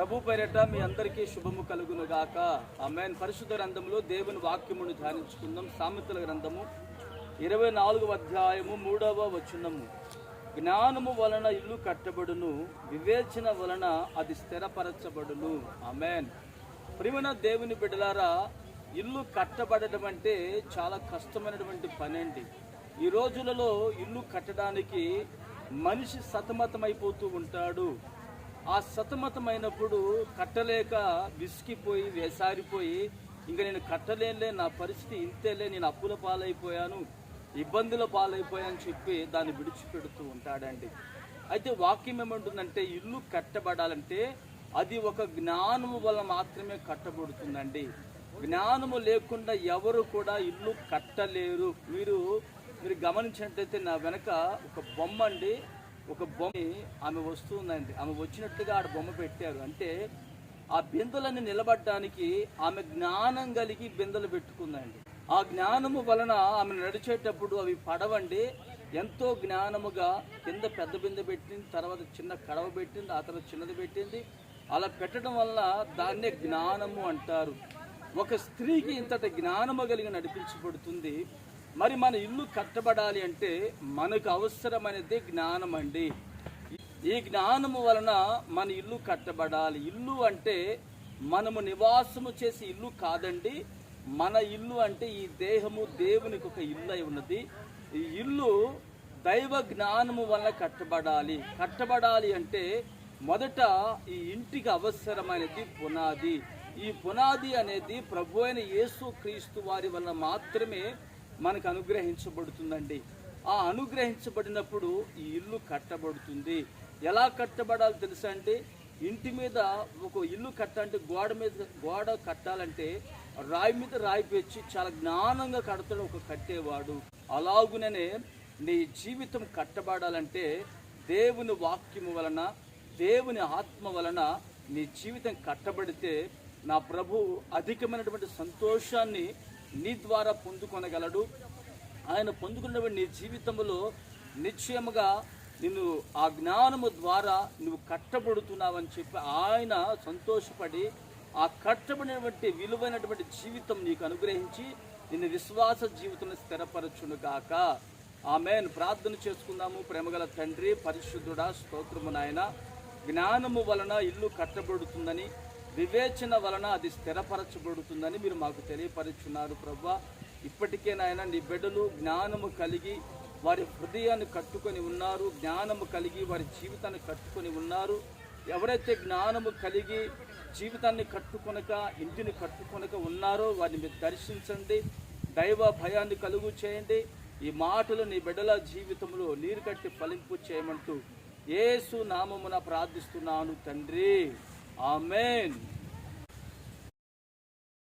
ప్రభు పేరిట మీ అందరికీ శుభము కలుగును గాక. ఆమెన్. పరిశుద్ధ గ్రంథంలో దేవుని వాక్యమును ధ్యానించుకుందాం. సామెతల గ్రంథము ఇరవై నాలుగవ అధ్యాయము మూడవ వచనము. జ్ఞానము వలన ఇల్లు కట్టబడును వివేచన వలన అది స్థిరపరచబడును. ఆమెన్. ప్రియమైన దేవుని బిడ్డలారా ఇల్లు కట్టబడటం అంటే చాలా కష్టమైనటువంటి పని అండి ఈ రోజులలో ఇల్లు కట్టడానికి మనిషి సతమతమైపోతూ ఉంటాడు. ఆ సతమతమైనప్పుడు కట్టలేక విసిగిపోయి వేసారిపోయి ఇంకా నేను కట్టలేనులే నా పరిస్థితి ఇంతేలే నేను అప్పుల పాలైపోయాను ఇబ్బందుల పాలైపోయాను చెప్పి దాన్ని విడిచిపెడుతూ ఉంటాడండి. అయితే వాక్యం ఏమంటుందంటే ఇల్లు కట్టబడాలంటే అది ఒక జ్ఞానము వల్ల మాత్రమే కట్టబడుతుందండి. జ్ఞానము లేకుండా ఎవరు కూడా ఇల్లు కట్టలేరు. మీరు మీరు గమనించినట్టయితే నా వెనక ఒక బొమ్మ అండి ఒక బొమ్మ ఆమె వస్తుందండి. ఆమె వచ్చినట్టుగా ఆడ బొమ్మ పెట్టారు. అంటే ఆ బిందెలని నిలబడడానికి ఆమె జ్ఞానం కలిగి బిందెలు పెట్టుకుందండి. ఆ జ్ఞానము వలన ఆమె నడిచేటప్పుడు అవి పడవండి. ఎంతో జ్ఞానముగా కింద పెద్ద బిందె పెట్టింది తర్వాత చిన్న కడవ పెట్టింది ఆ తర్వాత చిన్నది పెట్టింది. అలా పెట్టడం వల్ల దాన్నే జ్ఞానము అంటారు. ఒక స్త్రీకి ఇంతటి జ్ఞానము కలిగి నడిపించబడుతుంది. మరి మన ఇల్లు కట్టబడాలి అంటే మనకు అవసరమైనది జ్ఞానం అండి. ఈ జ్ఞానము వలన మన ఇల్లు కట్టబడాలి. ఇల్లు అంటే మనము నివాసము చేసే ఇల్లు కాదండి. మన ఇల్లు అంటే ఈ దేహము దేవునికి ఒక ఇల్లు అయి ఉన్నది. ఈ ఇల్లు దైవ జ్ఞానము వలన కట్టబడాలి. కట్టబడాలి అంటే మొదట ఈ ఇంటికి అవసరమైనది పునాది. ఈ పునాది అనేది ప్రభు అయిన యేసు క్రీస్తు వారి వల్ల మాత్రమే మనకు అనుగ్రహించబడుతుందండి. ఆ అనుగ్రహించబడినప్పుడు ఈ ఇల్లు కట్టబడుతుంది. ఎలా కట్టబడాలి తెలుసా అంటే ఇంటి మీద ఒక ఇల్లు కట్టాలంటే గోడ మీద గోడ కట్టాలంటే రాయి మీద రాయి పెంచి చాలా జ్ఞానంగా కడతాడు ఒక కట్టేవాడు. అలాగుననే నీ జీవితం కట్టబడాలంటే దేవుని వాక్యము వలన దేవుని ఆత్మ వలన నీ జీవితం కట్టబడితే నా ప్రభు అధికమైనటువంటి సంతోషాన్ని నీ ద్వారా పొందుకొనగలడు. ఆయన పొందుకున్నటువంటి నీ జీవితంలో నిశ్చయముగా నిన్ను ఆ జ్ఞానము ద్వారా నువ్వు కట్టబడుతున్నావని చెప్పి ఆయన సంతోషపడి ఆ కట్టబడినటువంటి విలువైనటువంటి జీవితం నీకు అనుగ్రహించి నిన్ను విశ్వాస జీవితం స్థిరపరచును గాక ఆమెన్. ప్రార్థన చేసుకుందాము. ప్రేమగల తండ్రి పరిశుద్ధుడా స్తోత్రము నాయన. జ్ఞానము వలన ఇల్లు కట్టబడుతుందని వివేచన వలన అది స్థిరపరచబడుతుందని మీరు మాకు తెలియపరుచున్నారు ప్రభా. ఇప్పటికే నాయన నీ బిడ్డలు జ్ఞానము కలిగి వారి హృదయాన్ని కట్టుకొని ఉన్నారు జ్ఞానము కలిగి వారి జీవితాన్ని కట్టుకొని ఉన్నారు. ఎవరైతే జ్ఞానము కలిగి జీవితాన్ని కట్టుకొనక ఇంటిని కట్టుకొనక ఉన్నారో వారిని మీరు దర్శించండి దైవ భయాన్ని కలుగు చేయండి. ఈ మాటలు నీ బిడ్డల జీవితంలో నీరు కట్టి ఫలింపు చేయమంటూ ఏసు నామమున ప్రార్థిస్తున్నాను తండ్రి. ఆమెన్